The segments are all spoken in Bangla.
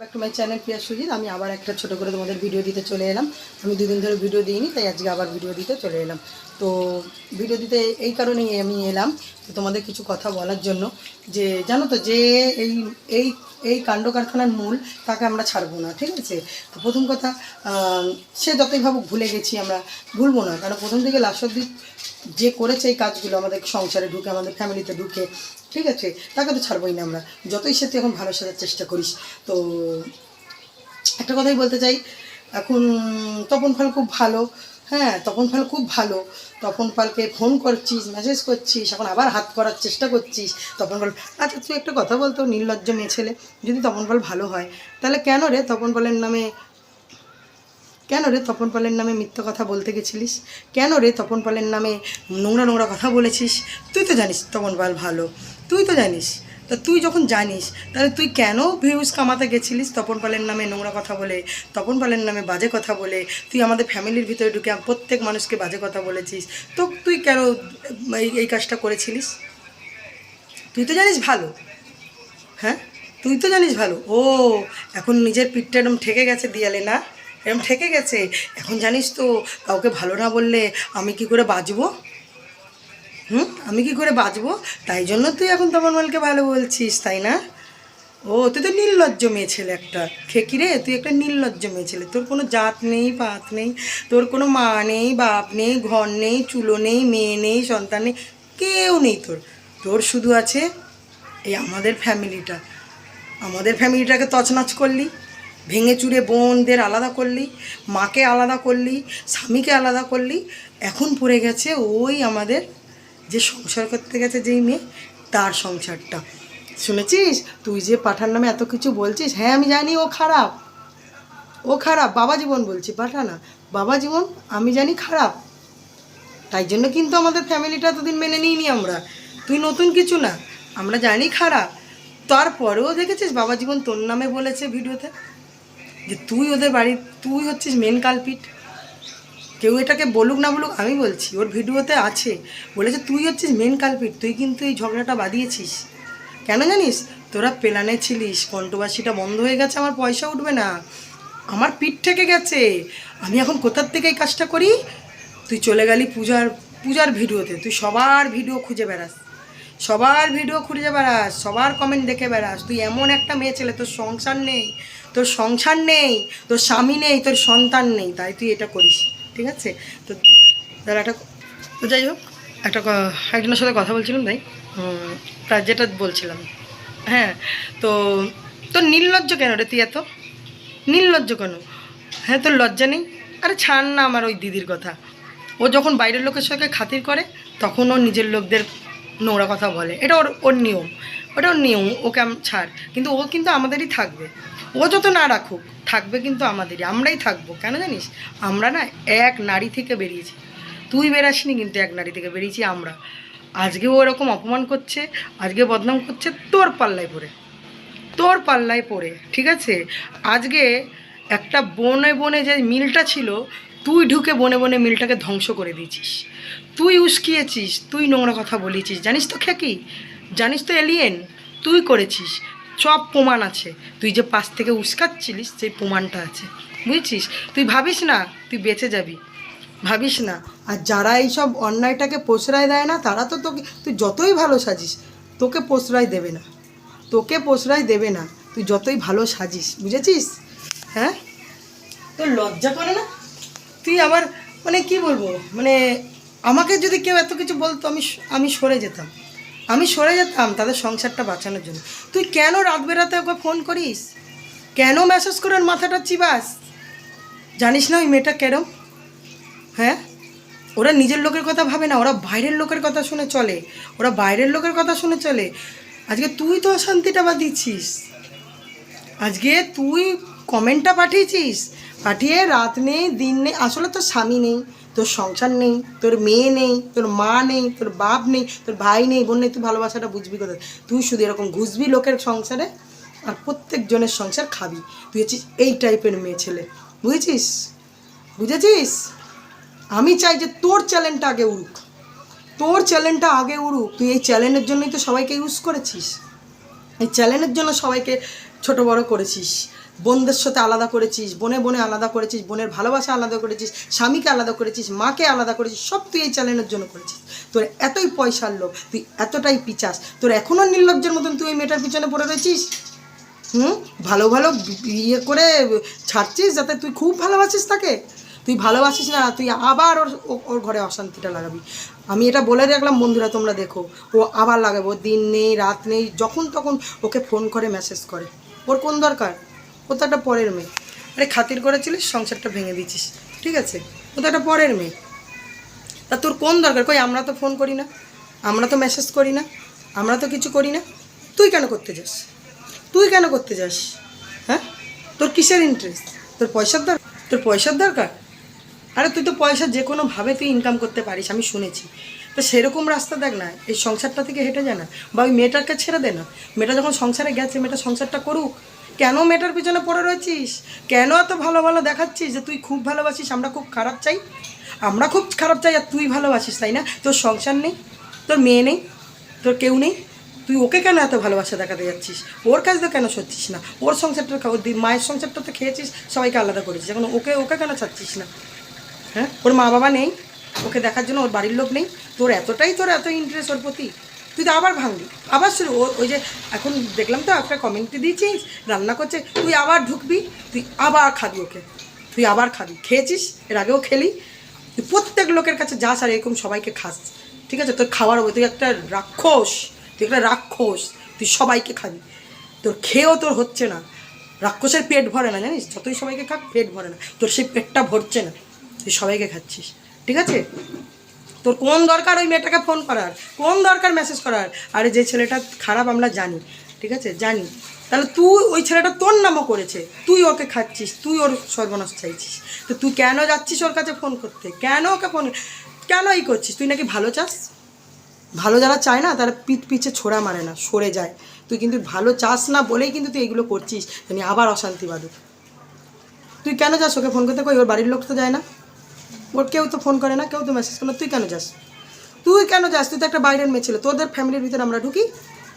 Back to my channel Priya Sujit আমি আবার একটা ছোট করে তোমাদের ভিডিও দিতে চলে এলাম। আমি দুদিন ধরে ভিডিও দিইনি, তাই আজকে আবার ভিডিও দিতে চলে এলাম। তো ভিডিও এই কারণেই আমি এলাম তো তোমাদের কিছু কথা বলার জন্য যে, জানো তো, যে এই এই এই কাণ্ড কারখানার মূল তাকে আমরা ছাড়বো না, ঠিক আছে? তো প্রথম কথা সে যতই ভাবুক ভুলে গেছি আমরা ভুলবো না, কারণ প্রথম থেকে লাস্ট যে করেছে এই কাজগুলো আমাদের সংসারে ঢুকে, আমাদের ফ্যামিলিতে ঢুকে, ঠিক আছে? তাকে তো ছাড়বোই না আমরা। যতই সে তুই এখন ভালো সাজার চেষ্টা করিস। তো একটা কথাই বলতে চাই, এখন তপন ফল খুব ভালো হ্যাঁ তপন পাল খুব ভালো। তপন পালকে ফোন করছিস মেসেজ করছিস, এখন আবার হাত করার চেষ্টা করছিস। তপন পাল আচ্ছা তুই একটা কথা বলতো, নির্লজ্জ মেয়ে ছেলে, যদি তপন পাল ভালো হয়, তাহলে কেন রে তপন পালের নামে, কেন রে তপন পালের নামে মিথ্যা কথা বলতে গেছিলিস? কেন রে তপন পালের নামে নোংরা নোংরা কথা বলেছিস? তুই তো জানিস তপন পাল ভালো। তুই তো জানিস তা তুই যখন জানিস, তাহলে তুই কেন ভিউজ কামাতে গেছিলিস? তপন পালের নামে নোংরা কথা বলে, তপন পালের নামে বাজে কথা বলে, তুই আমাদের ফ্যামিলির ভিতরে ঢুকে প্রত্যেক মানুষকে বাজে কথা বলেছিস। তো তুই কেন এই কাজটা করেছিলিস? তুই তো জানিস ভালো। হ্যাঁ? তুই তো জানিস ভালো। ও, এখন নিজের পিঠটা এরম ঠেকে গেছে দিয়ালে না? এরম ঠেকে গেছে? এখন জানিস তো, কাউকে ভালো না বললে আমি কি করে বাঁচবো হুম, আমি কি করে বাঁচবো? তাই জন্য তুই এখন তপনমালকে ভালো বলছিস, তাই না? ও, তুই তো নির্লজ্জ মেয়ে ছেলে একটা। খেকি রে, তুই একটা নির্লজ্জ মেয়ে ছেলে। তোর কোনো জাত নেই, পাত নেই, তোর কোনো মা নেই, বাপ নেই, ঘর নেই, চুলো নেই, মেয়ে নেই, সন্তান নেই, কেউ নেই তোর। তোর শুধু আছে এই আমাদের ফ্যামিলিটা। আমাদের ফ্যামিলিটাকে তছনছ করলি, ভেঙে চুরে বোনদের আলাদা করলি, মাকে আলাদা করলি, স্বামীকে আলাদা করলি, এখন পড়ে গেছে ওই আমাদের যে সংসার করতে গেছে যেই মেয়ে, তার সংসারটা। শুনেছিস? তুই যে পাঠার নামে এত কিছু বলছিস হ্যাঁ আমি জানি ও খারাপ। ও খারাপ, বাবা জীবন বলছি, পাঠা না। বাবা জীবন, আমি জানি খারাপ। তাই জন্য কিন্তু আমাদের ফ্যামিলিটা এতদিন মেনে নিইনি আমরা। তুই নতুন কিছু না, আমরা জানি খারাপ। তারপরেও দেখেছিস বাবা জীবন তোর নামে বলেছে ভিডিওতে? যে তুই ওদের বাড়ির, তুই হচ্ছিস মেন কালপিট কেউ এটাকে বলুক না বলুক, আমি বলছি, ওর ভিডিওতে আছে। বলেছে, তুই হচ্ছিস মেন কালপিট তুই কিন্তু এই ঝগড়াটা বাদিয়েছিস কেন জানিস? তোরা পেলানে ছিলিস কণ্ঠবাসীটা বন্ধ হয়ে গেছে, আমার পয়সা উঠবে না। আমার পিঠ থেকে গেছে। আমি এখন কোথার থেকে এই কাজটা করি? তুই চলে গেলি পূজার পূজার ভিডিওতে। তুই সবার ভিডিও খুঁজে বেড়াস। সবার ভিডিও খুঁজে বেড়াস, সবার কমেন্ট দেখে বেড়াস। তুই এমন একটা মেয়ে ছেলে, তোর সংসার নেই, তোর সংসার নেই, তোর স্বামী নেই, তোর সন্তান নেই, তাই তুই এটা করিস। ঠিক আছে? তো দাদা, একটা তো যাই হোক, একটা একজনের সাথে কথা বলছিলাম তাই। তার যেটা বলছিলাম। হ্যাঁ তো তোর নির্লজ্জ কেন রে তুই এত নির্লজ্জ কেন? হ্যাঁ তোর লজ্জা নেই? আরে ছাড় না আমার ওই দিদির কথা। ও যখন বাইরের লোকের সঙ্গে খাতির করে, তখন ও নিজের লোকদের নোংরা কথা বলে। এটা ওর ওর নিয়ম। ওটা ওর নিয়ম। ওকে ছাড়। কিন্তু ও কিন্তু আমাদেরই থাকবে। ও যত না রাখুক, থাকবে কিন্তু আমাদেরই, আমরাই থাকব। কেন জানিস? আমরা না এক নারী থেকে বেরিয়েছি। তুই বেরাসনি কিন্তু এক নারী থেকে, বেরিয়েছি আমরা। আজকে ও এরকম অপমান করছে, আজকে বদনাম করছে তোর পাল্লায় পড়ে। তোর পাল্লায় পড়ে, ঠিক আছে? আজকে একটা বনে বনে যে মিলটা ছিল, তুই ঢুকে বনে বনে মিলটাকে ধ্বংস করে দিয়েছিস। তুই উস্কিয়েছিস, তুই নোংরা কথা বলেছিস। জানিস তো খেকি জানিস তো এলিয়েন তুই করেছিস। সব প্রমাণ আছে। তুই যে পাশ থেকে উস্কাচ্ছিলিস, সেই প্রমাণটা আছে। বুঝছিস? তুই ভাবিস না, তুই বেঁচে যাবি। ভাবিস না। আর যারা এইসব অন্যায়টাকে প্রশ্রয় দেয় না, তারা তো তোকে তুই যতই ভালো সাজিস, তোকে প্রশ্রয় দেবে না। তোকে প্রশ্রয় দেবে না। তুই যতই ভালো সাজিস। বুঝেছিস? হ্যাঁ? তোর লজ্জা করে না? তুই আবার মানে কি বলব? মানে আমাকে যদি কেউ এত কিছু বলতো, আমি আমি সরে যেতাম। আমি সরে যেতাম তাদের সংসারটা বাঁচানোর জন্য। তুই কেন রাত বেরাতে ওকে ফোন করিস? কেন মেসেজ করে মাথাটা চিবাস? জানিস না ওই মেয়েটা কেরম? হ্যাঁ? ওরা নিজের লোকের কথা ভাবে না, ওরা বাইরের লোকের কথা শুনে চলে। ওরা বাইরের লোকের কথা শুনে চলে। আজকে তুই তো অশান্তিটা বাঁধিয়েছিস আজকে তুই কমেন্টটা পাঠিয়েছিস। পাঠিয়ে রাত নেই, দিন নেই, আসলে তো স্বামী নেই। তোর সংসার নেই, তোর মেয়ে নেই, তোর মা নেই, তোর বাপ নেই, তোর ভাই নেই, বোন নেই, তুই ভালোবাসাটা বুঝবি কোথায়? তুই শুধু এরকম ঘুষবি লোকের সংসারে আর প্রত্যেকজনের সংসার খাবি। তুই হচ্ছিস এই টাইপের মেয়ে ছেলে। বুঝেছিস? বুঝেছিস? আমি চাই যে তোর চ্যালেঞ্জটা আগে উড়ুক। তোর চ্যালেঞ্জটা আগে উড়ুক। তুই এই চ্যালেঞ্জের জন্যই তো সবাইকে ইউজ করেছিস। এই চ্যালেঞ্জের জন্য সবাইকে ছোট বড় করেছিস। বোনদের সাথে আলাদা করেছিস, বোনে বোনে আলাদা করেছিস, বোনের ভালোবাসা আলাদা করেছিস, স্বামীকে আলাদা করেছিস, মাকে আলাদা করেছিস, সব তুই এই চ্যানেলের জন্য করেছিস। তোর এতই পয়সার লোভ, তুই এতটাই পিচাস, তোর এখনও নির্লজ্জের মতন তুই ওই মেয়েটার পিছনে পড়ে রয়েছিস? হুম? ভালো ভালো ইয়ে করে ছাড়ছিস যাতে তুই খুব ভালোবাসিস তাকে? তুই ভালোবাসিস না, তুই আবার ওর ওর ঘরে অশান্তিটা লাগাবি। আমি এটা বলে রাখলাম, বন্ধুরা, তোমরা দেখো। ও আবার লাগাবো, দিন নেই, রাত নেই, যখন তখন ওকে ফোন করে মেসেজ করে। ওর কোন দরকার? ও তো একটা পরের মেয়ে। আরে খাতির করেছিলিস, সংসারটা ভেঙে দিয়েছিস। ঠিক আছে? ও তো একটা পরের মেয়ে। তা তোর কোন দরকার? কই, আমরা তো ফোন করি না। আমরা তো মেসেজ করি না। আমরা তো কিছু করি না। তুই কেন করতে যাস? তুই কেন করতে যাস? হ্যাঁ? তোর কিসের ইন্টারেস্ট তোর পয়সার দরকার তোর পয়সার দরকার? আরে তুই তো পয়সা যে কোনোভাবে তুই ইনকাম করতে পারিস, আমি শুনেছি। তো সেরকম রাস্তা দেখ না, এই সংসারটা থেকে হেঁটে যায় না। বা ওই মেয়েটাকে ছেড়ে দে না। মেয়েটা যখন সংসারে গেছে, মেয়েটা সংসারটা করুক। কেন মেয়েটার পিছনে পড়ে রয়েছিস? কেন এত ভালো ভালো দেখাচ্ছিস যে তুই খুব ভালোবাসিস? আমরা খুব খারাপ চাই। আমরা খুব খারাপ চাই আর তুই ভালোবাসিস, তাই না? তোর সংসার নেই, তোর মেয়ে নেই, তোর কেউ নেই। তুই ওকে কেন এত ভালোবাসা দেখাতে যাচ্ছিস? ওর কাজ তো কেন সচ্ছিস না? ওর সংসারটা মায়ের সংসারটা তো খেয়েছিস, সবাইকে আলাদা করেছিস। এখন ওকে ওকে কেন ছাড়ছিস না? হ্যাঁ? ওর মা বাবা নেই, ওকে দেখার জন্য ওর বাড়ির লোক নেই। তোর এতটাই তোর এত ইন্টারেস্ট ওর প্রতি। তুই তো আবার ভাঙবি আবার শুরু ওই যে এখন দেখলাম তো একটা কমেন্টে দিয়েছিস রান্না করছে, তুই আবার ঢুকবি, তুই আবার খাবি ওকে। তুই আবার খাবি। খেয়েছিস? এর আগেও খেলি। তুই প্রত্যেক লোকের কাছে যাস আর এরকম সবাইকে খাস। ঠিক আছে? তোর খাওয়ার হবে। তুই একটা রাক্ষস। তুই একটা রাক্ষস। তুই সবাইকে খাবি। তোর খেয়েও তোর হচ্ছে না। রাক্ষসের পেট ভরে না, জানিস? যতই সবাইকে খাক, পেট ভরে না। তোর সেই পেটটা ভরছে না। তুই সবাইকে খাচ্ছিস। ঠিক আছে? তোর কোন দরকার ওই মেয়েটাকে ফোন করার? কোন দরকার মেসেজ করার? আরে যে ছেলেটা খারাপ আমরা জানি, ঠিক আছে? জানি। তাহলে তুই ওই ছেলেটা তোর নামও করেছে। তুই ওকে খাচ্ছিস, তুই ওর সর্বনাশ চাইছিস। তো তুই কেন যাচ্ছিস ওর কাছে ফোন করতে? কেন ওকে ফোন কেন এই করছিস? তুই নাকি ভালো চাস? ভালো যারা চায় না, তারা পিঠ পিছে ছোড়া মারে না, সরে যায়। তুই কিন্তু ভালো চাস না বলেই কিন্তু তুই এগুলো করছিস। জানি আবার অশান্তি বাদুক তুই কেন যাস ওকে ফোন করতে? কই, ওর বাড়ির লোক তো যায় না। ওর কেউ তো ফোন করে না, কেউ তো মেসেজ করে না, তুই কেন যাস? তুই কেন যাস? তুই তো একটা বাইরের মেয়ে ছিল, তোদের ফ্যামিলির ভিতরে আমরা ঢুকি,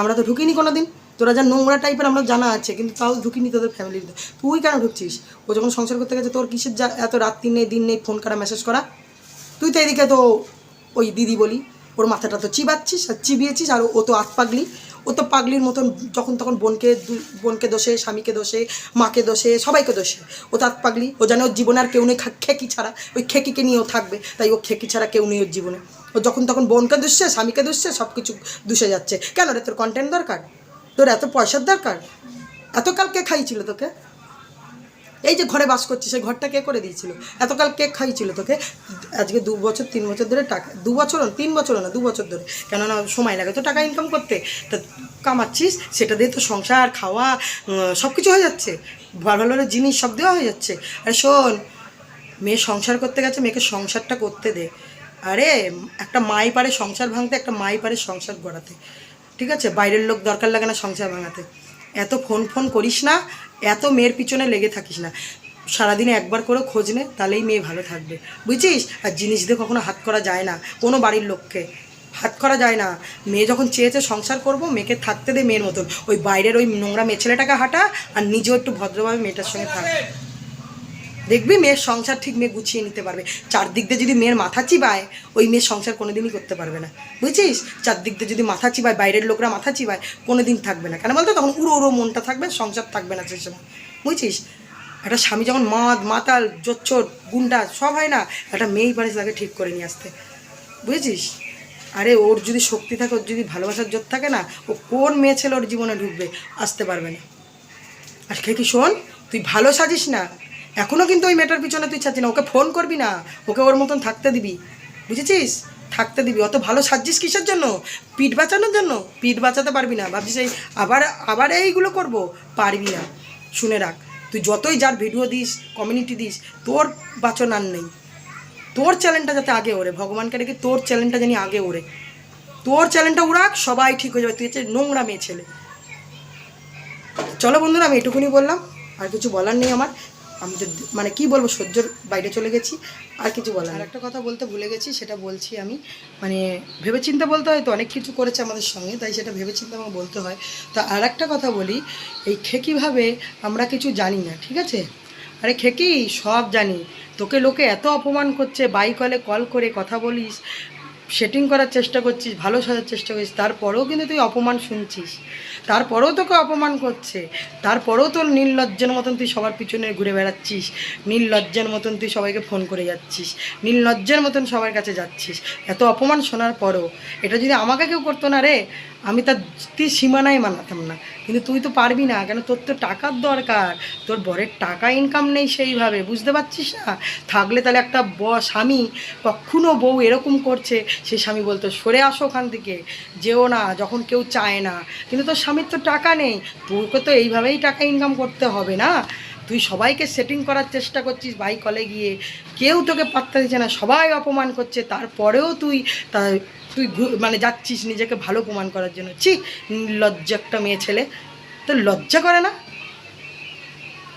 আমরা তো ঢুকিনি কোনো দিন তোরা যা নোংরা টাইপের আমরা জানা আছে, কিন্তু তাও ঢুকিনি তোদের ফ্যামিলির ভিতরে। তুই কেন ঢুকছিস? ও যখন সংসার করতে গেছে, তোর কিসের যা এত রাত দিন নেই দিন নেই ফোন করা মেসেজ করা? তুই তো এদিকে তো ওই দিদি বলি, ওর মাথাটা তো চিবাচ্ছিস আর চিবিয়েছিস আর ও তো আত পাগলি ও তো পাগলির মতন যখন তখন বোনকে বোনকে দোষে, স্বামীকে দোষে, মাকে দোষে, সবাইকে দোষে। ও তার পাগলি। ও জানে ওর জীবনে আর কেউ নেই খেকি ছাড়া। ওই খেকিকে নিয়েও থাকবে। তাই ও খেকি ছাড়া কেউ নেই ওর জীবনে। ও যখন তখন বোনকে দুষছে স্বামীকে দুষছে সব কিছু দুষে যাচ্ছে। কেন রে, তোর কন্টেন্ট দরকার? তোর এত পয়সার দরকার? এত কে খাইছিল তোকে? এই যে ঘরে বাস করছি, সেই ঘরটা কে করে দিয়েছিল? এতকাল কেক খাইছিল তোকে? আজকে দু বছর, তিন বছর ধরে টাকা, দু বছর তিন বছর না দু বছর ধরে। কেননা সময় লাগে তো টাকা ইনকাম করতে। তা কামাচ্ছিস, সেটা দিয়ে তো সংসার, খাওয়া সব কিছু হয়ে যাচ্ছে। ভালো ভালো জিনিস সব দেওয়া হয়ে যাচ্ছে। আরে শোন, মেয়ে সংসার করতে গেছে, মেয়েকে সংসারটা করতে দে। আরে, একটা মাই পারে সংসার ভাঙতে, একটা মাই পারে সংসার গড়াতে। ঠিক আছে? বাইরের লোক দরকার লাগে না সংসার ভাঙাতে। এত ফোন ফোন করিস না এত মেয়ের পিছনে লেগে থাকিস না। সারাদিনে একবার করে খোঁজ নে, তাহলেই মেয়ে ভালো থাকবে। বুঝছিস? আর জিনিস দিয়ে কখনো হাত করা যায় না, কোনো বাড়ির লোককে। হাত করা যায় না। মেয়ে যখন চেয়েছে সংসার করব, মেয়েকে থাকতে দে মেয়ের মতন। ওই বাইরের ওই নোংরা মেয়ে ছেলেটাকে হাঁটা, আর নিজেও একটু ভদ্রভাবে মেয়েটার সঙ্গে থাক। দেখবি মেয়ের সংসার ঠিক মেয়ে গুছিয়ে নিতে পারবে। চারদিক দিয়ে যদি মেয়ের মাথা চিবায়, ওই মেয়ের সংসার কোনোদিনই করতে পারবে না। বুঝছিস? চারদিক দিয়ে যদি মাথা চিবায়, বাইরের লোকরা মাথা চিবায়, কোনোদিন থাকবে না। কেন বলতো? তখন উড়ো উড়ো মনটা থাকবে, সংসার থাকবে না সেই সময়। বুঝছিস? একটা স্বামী যখন মদ, মাতাল, জোচ্চর, গুন্ডা, সব হয় না, একটা মেয়েই পারিস তাকে ঠিক করে নিয়ে আসতে। বুঝেছিস? আরে ওর যদি শক্তি থাকে, ওর যদি ভালোবাসার জোর থাকে না, ও কোন মেয়ে ছেলে ওর জীবনে ঢুকবে? আসতে পারবে না। আর কি শোন? তুই ভালো সাজিস না এখনও কিন্তু ওই মেয়েটার পিছনে তুই ছাড়ছি না। ওকে ফোন করবি না। ওকে ওর মতন থাকতে দিবি। বুঝেছিস? থাকতে দিবি। অত ভালো সাজছিস কিসের জন্য? পিঠ বাঁচানোর জন্য? পিঠ বাঁচাতে পারবি না। ভাবছিস এই আবার আবার এইগুলো করব? পারবি না। শুনে রাখ। তুই যতই যার ভিডিও দিস কমিউনিটি দিস, তোর বাঁচনার নেই। তোর চ্যালেঞ্জটা যাতে আগে ওরে ভগবানকে রেখে তোর চ্যালেঞ্জটা জানি আগে ওরে তোর চ্যালেঞ্জটা উড়াক, সবাই ঠিক হয়ে যাবে। তুই হচ্ছে নোংরা মেয়ে ছেলে। চলো বন্ধুরা, আমি এটুকুনি বললাম। আর কিছু বলার নেই আমার। আমাদের মানে কি বলব, সহ্যর বাইরে চলে গেছি, আর কিছু বলার আর একটা কথা বলতে ভুলে গেছি, সেটা বলছি আমি। মানে ভেবেচিন্তে বলতে হয় তো, অনেক কিছু করেছে আমাদের সঙ্গে, তাই সেটা ভেবেচিন্তে আমাকে বলতে হয়। তো আর একটা কথা বলি, এই খেকিভাবে আমরা কিছু জানি না, ঠিক আছে? আরে খেকি, সব জানি। তোকে লোকে এত অপমান করছে, বাই কলে কল করে কথা বলিস সেটিং করার চেষ্টা করছিস, ভালো সাজার চেষ্টা করছিস, তারপরেও কিন্তু তুই অপমান শুনছিস। তারপরেও তোকে অপমান করছে, তারপরেও তোর নির্লজ্জের মতন তুই সবার পিছনে ঘুরে বেড়াচ্ছিস, নির্লজ্জের মতন তুই সবাইকে ফোন করে যাচ্ছিস, নির্লজ্জের মতন সবার কাছে যাচ্ছিস। এত অপমান শোনার পরও, এটা যদি আমাকে কেউ করতো না রে আমি তার তুই সীমানাই মানাতাম না। কিন্তু তুই তো পারবি না, কেন তোর তো টাকার দরকার। তোর বরের টাকা ইনকাম নেই সেইভাবে, বুঝতে পারছিস না? থাকলে তাহলে একটা ব, স্বামী কখনো বউ এরকম করছে সেই স্বামী বলতো, সরে আসো ওখান থেকে, যেও না, যখন কেউ চায় না। কিন্তু তোর স্বামীর তো টাকা নেই, তোকে তো এইভাবেই টাকা ইনকাম করতে হবে না? তুই সবাইকে সেটিং করার চেষ্টা করছিস বাই কলে গিয়ে। কেউ তোকে পাত্তা দিচ্ছে না, সবাই অপমান করছে, তারপরেও তুই তা তুই মানে যাচ্ছিস নিজেকে ভালো প্রমাণ করার জন্য। ছি, লজ্জা একটা মেয়ে ছেলে। তোর লজ্জা করে না?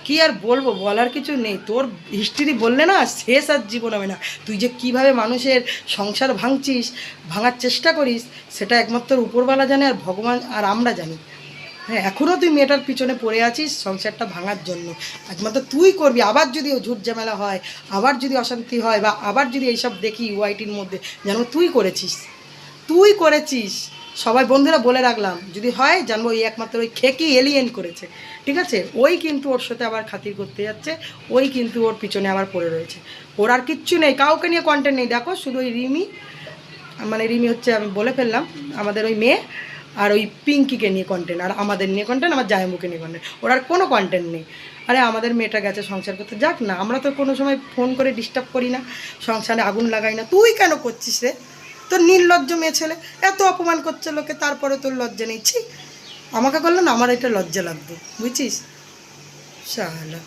কি আর বলব, বলার কিছু নেই। তোর হিস্ট্রি বললে না, শেষ আর জীবন হবে না। তুই যে কীভাবে মানুষের সংসার ভাঙছিস, ভাঙার চেষ্টা করিস, সেটা একমাত্র উপরওয়ালা জানে আর ভগবান আর আমরা জানি। হ্যাঁ এখনও তুই মেয়েটার পিছনে পড়ে আছিস সংসারটা ভাঙার জন্য। একমাত্র তুই করবি। আবার যদি ও ঝুট ঝামেলা হয়, আবার যদি অশান্তি হয় বা আবার যদি এইসব দেখি ওয়াইটির মধ্যে, যেন তুই করেছিস। তুই করেছিস? সবাই বন্ধুরা বলে রাখলাম, যদি হয় জানব ওই একমাত্র ওই খেকি এলিয়েন করেছে। ঠিক আছে? ওই কিন্তু ওর সাথে আবার খাতির করতে যাচ্ছে, ওই কিন্তু ওর পিছনে আবার পড়ে রয়েছে। ওর আর কিচ্ছু নেই, কাউকে নিয়ে কন্টেন্ট নেই। দেখো, শুধু ওই রিমি মানে রিমি হচ্ছে আমি বলে ফেললাম, আমাদের ওই মেয়ে আর ওই পিঙ্কিকে নিয়ে কন্টেন্ট আর আমাদের নিয়ে কন্টেন্ট আমার জায়মুকে নিয়ে কন্টেন্ট ওর আর কোনো কন্টেন্ট নেই। আরে, আমাদের মেয়েটা গেছে সংসার করতে। যাক না, আমরা তো কোনো সময় ফোন করে ডিস্টার্ব করি না, সংসারে আগুন লাগাই না। তুই কেন করছিস রে? তোর নির্লজ্জ মেয়ে ছেলে, এত অপমান করছে লোকে, তারপরে তোর লজ্জা নিচ্ছি আমাকে বললেন আমার এটা লজ্জা লাগবে, বুঝছিস? শালা।